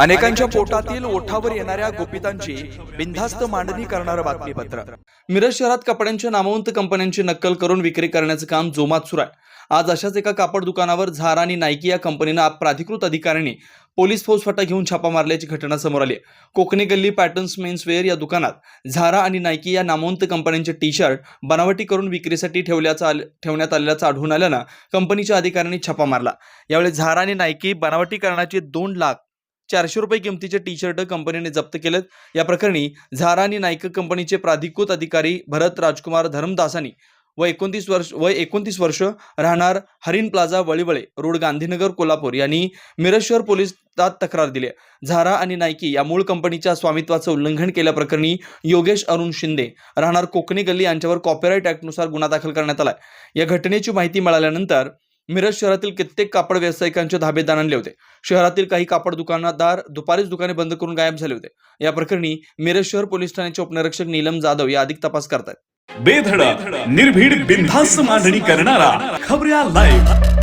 अनेकांच्या पोटातील ओठावर येणाऱ्या गोपितांची बिनधास्त मांडणी करणारं बातमीपत्र. मिरज शहरात कपड्यांच्या नामवंत कंपन्यांची नक्कल करून विक्री करण्याचं काम जोमात सुरू आहे. आज अशाच एका कापड दुकानावर झारा आणि नायकी या कंपनीनं प्राधिकृत अधिकाऱ्यांनी पोलीस फौजफाटा घेऊन छापा मारल्याची घटना समोर आली कोकणी गल्ली पॅटर्न्स मेन्सवेअर या दुकानात झारा आणि नायकी या नामवंत कंपन्यांचे टी शर्ट बनावटी करून विक्रीसाठी ठेवल्याचा ठेवण्यात आल्याचं आढळून आल्यानं कंपनीच्या अधिकाऱ्यांनी छापा मारला. यावेळी झारा आणि नायकी बनावटीकरणाचे दोन लाख चारशे रुपये किमतीचे टी शर्ट कंपनीने जप्त केलेत. या प्रकरणी झारा आणि नायक कंपनीचे प्राधिकृत अधिकारी भरत राजकुमार धरमदासानी व एकोणतीस वर्ष वय एकोणतीस वर्ष राहणार हरिण प्लाझा वळीवळे रोड गांधीनगर कोल्हापूर यांनी मिरजशहर पोलिसात तक्रार दिली. झारा आणि नायकी या मूळ कंपनीच्या स्वामित्वाचं उल्लंघन केल्याप्रकरणी योगेश अरुण शिंदे राहणार कोकणी गल्ली यांच्यावर कॉपीराईट ऍक्टनुसार गुन्हा दाखल करण्यात आला या घटनेची माहिती मिळाल्यानंतर मिरज शहरातील कित्येक कापड व्यावसायिकांचे धाबे आणले होते. शहरातील काही कापड दुकानदार दुपारीच दुकाने बंद करून गायब झाले होते. या प्रकरणी मिरज शहर पोलीस ठाण्याचे उपनिरीक्षक नीलम जाधव या अधिक तपास करतात बेधड निर्भीड बिनधास्त मांडणी करणारा खबऱ्या लाईव्ह